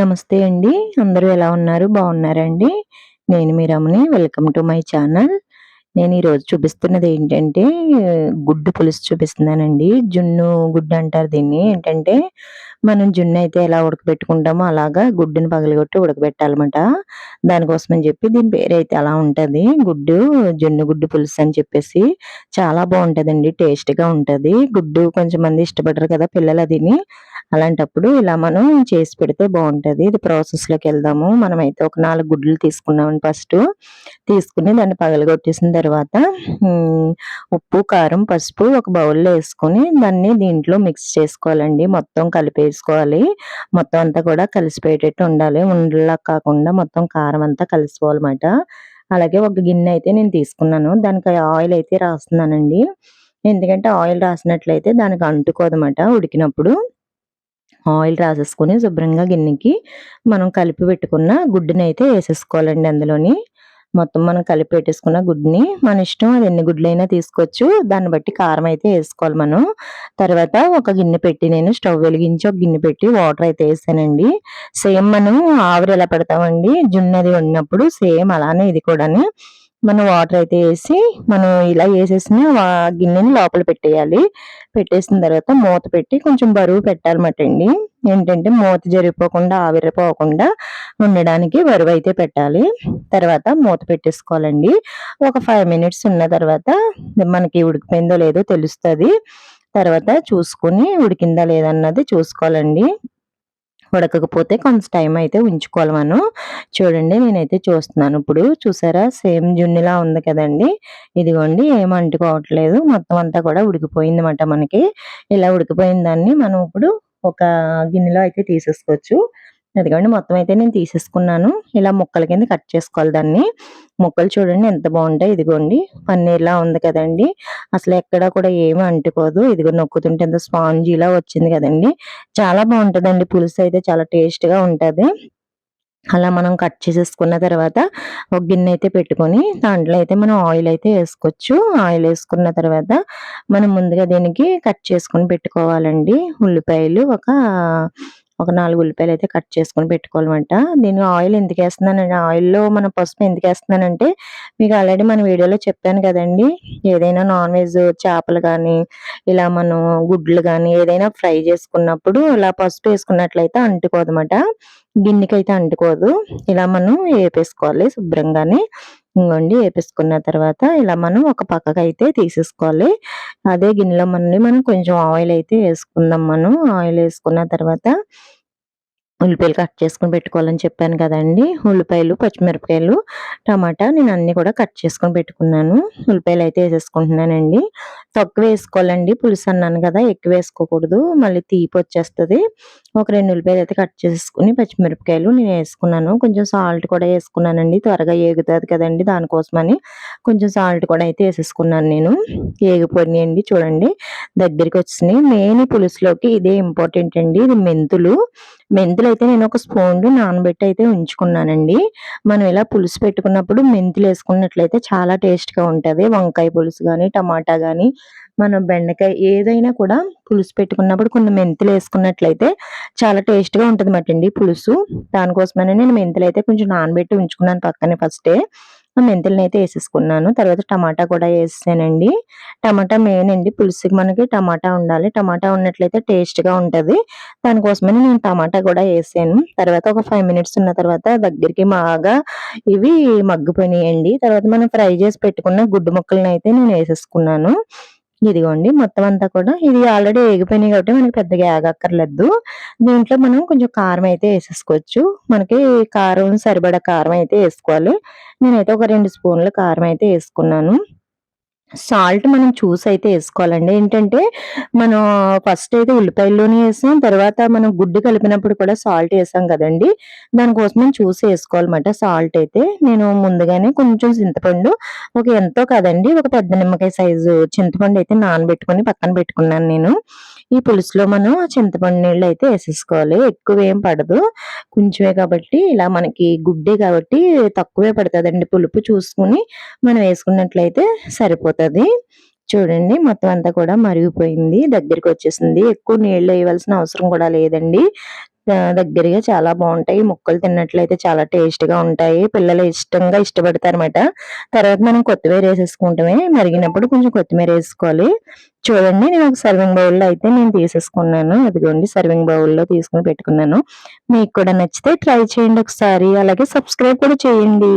నమస్తే అండి. అందరూ ఎలా ఉన్నారు? బాగున్నారండి? నేను మీ Ramani. Welcome to my channel. నేను ఈరోజు చూపిస్తున్నది ఏంటంటే గుడ్డు పులుసు చూపిస్తున్నానండి. జున్ను గుడ్డు అంటారు దీన్ని. ఏంటంటే మనం జున్ను అయితే ఎలా ఉడకబెట్టుకుంటామో అలాగా గుడ్డుని పగలగొట్టి ఉడకబెట్టాలన్నమాట. దానికోసమని చెప్పి దీని పేరైతే అలా ఉంటుంది గుడ్డు జున్ను గుడ్డు పులుసు అని చెప్పేసి చాలా బాగుంటుందండి టేస్ట్‌గా ఉంటుంది గుడ్డు కొంచెం మంది ఇష్టపడరు కదా పిల్లలు అదిని. అలాంటప్పుడు ఇలా మనం చేసి పెడితే బాగుంటుంది ఇది ప్రాసెస్‌లోకి వెళ్దాము. మనమైతే ఒక నాలుగు గుడ్లు తీసుకున్నామని ఫస్ట్ తీసుకొని దాన్ని పగలగొట్టేసిన తర్వాత ఉప్పు, కారం, పసుపు ఒక బౌల్‌లో వేసుకొని దాన్ని దీంట్లో మిక్స్ చేసుకోవాలండి. మొత్తం వేసుకోవాలి మొత్తం అంతా కూడా కలిసిపోయేటట్టు ఉండాలి. ఉండలా కాకుండా మొత్తం కారం అంతా కలిసిపోవాలన్నమాట. అలాగే ఒక గిన్నె అయితే నేను తీసుకున్నాను. దానికి ఆయిల్ అయితే రాస్తున్నానండి. ఎందుకంటే ఆయిల్ రాసినట్లయితే దానికి అంటుకోదన్నమాట ఉడికినప్పుడు. ఆయిల్ రాసేసుకొని శుభ్రంగా గిన్నెకి మనం కలిపి పెట్టుకున్న గుడ్డునైతే వేసేసుకోవాలండి అందులోని. మొత్తం మనం కలిపి పెట్టేసుకున్న గుడ్ని మన ఇష్టం అది ఎన్ని గుడ్లైనా తీసుకోవచ్చు. దాన్ని బట్టి కారం అయితే వేసుకోవాలి మనం. తర్వాత ఒక గిన్నె పెట్టి నేను స్టవ్ వెలిగించి ఒక గిన్నె పెట్టి వాటర్ అయితే వేసానండి సేమ్ మనం ఆవిరి ఎలా పెడతామండి జున్నది అది వండినప్పుడు సేమ్ అలానే ఇది కూడాను మనం వాటర్ అయితే వేసి మనం ఇలా వేసేసిన గిన్నెని లోపల పెట్టేయాలి. పెట్టేసిన తర్వాత మూత పెట్టి కొంచెం బరువు పెట్టాలన్నమాట అండి. ఏంటంటే మూత జరిగిపోకుండా ఆవిరిపోకుండా ఉండడానికి బరువైతే పెట్టాలి. తర్వాత మూత పెట్టేసుకోవాలండి. ఒక ఫైవ్ మినిట్స్ ఉన్న తర్వాత మనకి ఉడికిపోయిందో లేదో తెలుస్తుంది తర్వాత చూసుకొని ఉడికిందా లేదా అన్నది చూసుకోవాలండి. ఉడకకపోతే కొంచెం టైం అయితే ఉంచుకోవాలి మనం. చూడండి నేనైతే చూస్తున్నాను ఇప్పుడు. చూసారా సేమ్ జున్నులా ఉంది కదండీ! ఇదిగోండి ఏం అంటుకోవట్లేదు. మొత్తం అంతా కూడా ఉడికిపోయిందన్నమాట మనకి. ఇలా ఉడికిపోయిన దాన్ని మనం ఇప్పుడు ఒక గిన్నెలో అయితే తీసేసుకోవచ్చు. అదిగోండి మొత్తం అయితే నేను తీసేసుకున్నాను. ఇలా ముక్కల కింద కట్ చేసుకోవాలి దాన్ని. ముక్కలు చూడండి ఎంత బాగుంటాయి. ఇదిగోండి పన్నీర్‌లా ఉంది కదండీ! అసలు ఎక్కడ కూడా ఏమి అంటుకోదు. ఇదిగో నొక్కుతుంటే ఎంత స్పాంజీలా వచ్చింది కదండి చాలా బాగుంటుందండి పులుసు అయితే చాలా టేస్ట్‌గా ఉంటుంది అలా మనం కట్ చేసేసుకున్న తర్వాత ఒక గిన్నె అయితే పెట్టుకొని దాంట్లో అయితే మనం ఆయిల్ అయితే వేసుకోవచ్చు ఆయిల్ వేసుకున్న తర్వాత మనం ముందుగా దీనికి కట్ చేసుకొని పెట్టుకోవాలండి. ఉల్లిపాయలు ఒక ఒక నాలుగు ఉల్లిపాయలు అయితే కట్ చేసుకొని పెట్టుకోవాలన్నమాట. నేను ఆయిల్ ఎందుకేస్తున్నానంటే ఆయిల్‌లో మనం పసుపు ఎందుకేస్తున్నానంటే మీకు ఆల్రెడీ మన వీడియోలో చెప్పాను కదండీ! ఏదైనా నాన్ వెజ్ చేపలు కానీ ఇలా మనం గుడ్లు కానీ ఏదైనా ఫ్రై చేసుకున్నప్పుడు ఇలా పసుపు ఏసుకున్నట్లయితే అంటుకోదన్నమాట. అయితే అంటుకోదు. ఇలా మనం వేపేసుకోవాలి శుభ్రంగానే వండి వేపేసుకున్న తర్వాత ఇలా మనం ఒక పక్కకు అయితే తీసేసుకోవాలి. అదే గిన్నెలో మళ్ళీ మనం కొంచెం ఆయిల్ అయితే వేసుకుందాం మనం. ఆయిల్ వేసుకున్న తర్వాత ఉల్లిపాయలు కట్ చేసుకొని పెట్టుకోవాలని చెప్పాను కదండి ఉల్లిపాయలు, పచ్చిమిరపకాయలు, టమాటా నేను అన్నీ కూడా కట్ చేసుకొని పెట్టుకున్నాను. ఉల్లిపాయలు అయితే వేసేసుకుంటున్నానండి తక్కువ వేసుకోవాలండి పులుసు అన్నాను కదా! ఎక్కువ వేసుకోకూడదు. మళ్ళీ తీపొచ్చేస్తది. ఒక రెండు ఉల్లిపాయలు అయితే కట్ చేసుకుని పచ్చిమిరపకాయలు నేను వేసుకున్నాను కొంచెం సాల్ట్ కూడా వేసుకున్నానండి త్వరగా ఏగుతుంది కదండి దానికోసమని కొంచెం సాల్ట్ కూడా అయితే వేసేసుకున్నాను నేను. ఏగిపోయినాయండి చూడండి. దగ్గరికొచ్చేసినాయి. మెయిన్ పులుసులోకి ఇదే ఇంపార్టెంట్ అండి. ఇది మెంతులు. మెంతులు అయితే నేను ఒక స్పూన్లు నానబెట్టి అయితే ఉంచుకున్నానండి. మనం ఇలా పులుసు పెట్టుకున్నప్పుడు మెంతులు వేసుకున్నట్లయితే చాలా టేస్ట్‌గా ఉంటుంది వంకాయ పులుసు కానీ టమాటా కానీ మనం బెండకాయ ఏదైనా కూడా పులుసు పెట్టుకున్నప్పుడు కొన్ని మెంతులు వేసుకున్నట్లయితే చాలా టేస్ట్‌గా ఉంటుంది అండి పులుసు. దానికోసమని నేను మెంతులు అయితే కొంచెం నానబెట్టి ఉంచుకున్నాను పక్కనే ఫస్టే. ఆ అయితే వేసేసుకున్నాను తర్వాత టమాటా కూడా వేసానండి టమాటా మెయిన్ అండి. పులుసుకి మనకి టమాటా ఉండాలి. టమాటా ఉన్నట్లయితే టేస్ట్‌గా ఉంటుంది. దానికోసమని నేను టమాటా కూడా వేసాను తర్వాత ఒక ఫైవ్ మినిట్స్ ఉన్న తర్వాత దగ్గరికి బాగా ఇవి మగ్గిపోయినాయండి. తర్వాత మనం ఫ్రై చేసి పెట్టుకున్న గుడ్డు ముక్కలనైతే నేను వేసేసుకున్నాను ఇదిగోండి మొత్తం అంతా కూడా ఇది ఆల్రెడీ ఏగిపోయినాయి కాబట్టి మనకి పెద్దగా ఏగక్కర్లేదు. దీంట్లో మనం కొంచెం కారం అయితే వేసేసుకోవచ్చు. మనకి కారం సరిపడా కారం అయితే వేసుకోవాలి. నేనైతే ఒక రెండు స్పూన్‌ల కారం అయితే వేసుకున్నాను. సాల్ట్ మనం చూసి అయితే వేసుకోవాలండి ఏంటంటే మనం ఫస్ట్ అయితే ఉల్లిపాయల్లోనే వేసాం తర్వాత మనం గుడ్డు కలిపినప్పుడు కూడా సాల్ట్ ఏసాం కదండీ! దానికోసమని చూసి వేసుకోవాలన్నమాట సాల్ట్ అయితే. నేను ముందుగానే కొంచెం చింతపండు ఒక ఎంతో కదండి ఒక పెద్ద నిమ్మకాయ సైజు చింతపండు అయితే నానబెట్టుకుని పక్కన పెట్టుకున్నాను నేను. ఈ పులుసులో మనం చింతపండు నీళ్ళు అయితే వేసేసుకోవాలి ఎక్కువ ఏం పడదు. కొంచెమే కాబట్టి ఇలా మనకి గుడ్డే కాబట్టి తక్కువే పడుతుందండి పులుపు చూసుకుని మనం వేసుకున్నట్లయితే సరిపోతుంది చూడండి మొత్తం అంతా కూడా మరిగిపోయింది. దగ్గరికొచ్చేసింది. ఎక్కువ నీళ్ళు వేయవలసిన అవసరం కూడా లేదండి. దగ్గరగా చాలా బాగుంటాయి ముక్కలు తిన్నట్లయితే చాలా టేస్ట్‌గా ఉంటాయి. పిల్లలు ఇష్టంగా ఇష్టపడతారన్నమాట. తర్వాత మనం కొత్తిమీర వేసేసుకుంటమే మరిగినప్పుడు కొంచెం కొత్తిమీర వేసుకోవాలి చూడండి నేను ఒక సర్వింగ్ బౌల్‌లో అయితే నేను తీసేసుకున్నాను. అదిగోండి సర్వింగ్ బౌల్‌లో తీసుకొని పెట్టుకున్నాను. మీకు కూడా నచ్చితే ట్రై చేయండి ఒకసారి. అలాగే సబ్స్క్రైబ్ కూడా చేయండి.